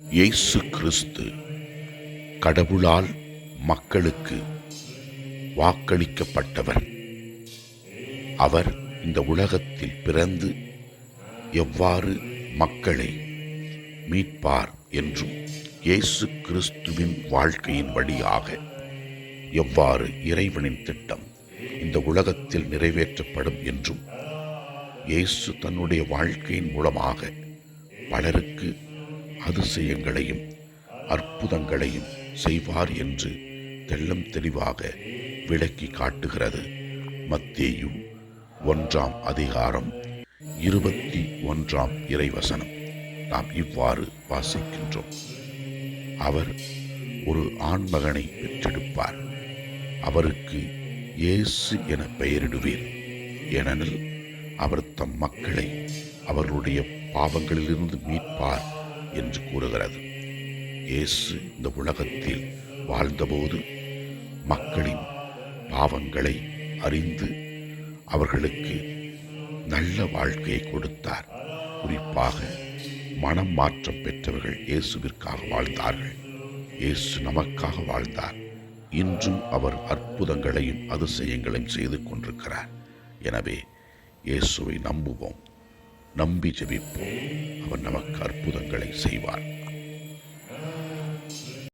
இயேசு கிறிஸ்து கடவுளால் மக்களுக்கு வாக்களிக்கப்பட்டவர். அவர் இந்த உலகத்தில் பிறந்து எவ்வாறு மக்களை மீட்பார் என்றும் இயேசு கிறிஸ்துவின் வாழ்க்கையின் வழியாக எவ்வாறு இறைவனின் திட்டம் இந்த உலகத்தில் நிறைவேற்றப்படும் என்றும் இயேசு தன்னுடைய வாழ்க்கையின் மூலமாக பலருக்கு அதிசயங்களையும் அற்புதங்களையும் செய்வார் என்று தெள்ளம் தெளிவாக விளக்கி காட்டுகிறது. மத்தேயு ஒன்றாம் அதிகாரம் இருபத்தி ஒன்றாம் இறைவசனம். நாம் இவ்வாறு வாசிக்கின்றோம். அவர் ஒரு ஆண்மகனை பெற்றெடுப்பார். அவருக்கு இயேசு என பெயரிடுவீர் ஏனெனில் அவர் தம் மக்களை அவர்களுடைய பாவங்களிலிருந்து மீட்பார் என்று கூறுகிறது. இயேசு இந்த உலகத்தில் வாழ்ந்தபோது மக்களின் பாவங்களை அறிந்து அவர்களுக்கு நல்ல வாழ்க்கையை கொடுத்தார். குறிப்பாக மனம் மாற்றம் பெற்றவர்கள் இயேசுவிற்காக வாழ்ந்தார்கள். இயேசு நமக்காக வாழ்ந்தார். இன்றும் அவர் அற்புதங்களையும் அதிசயங்களையும் செய்து கொண்டிருக்கிறார். எனவே இயேசுவை நம்புவோம். நம்பி ஜெபிப்போம். நமக்கு அற்புதங்களை செய்வார்.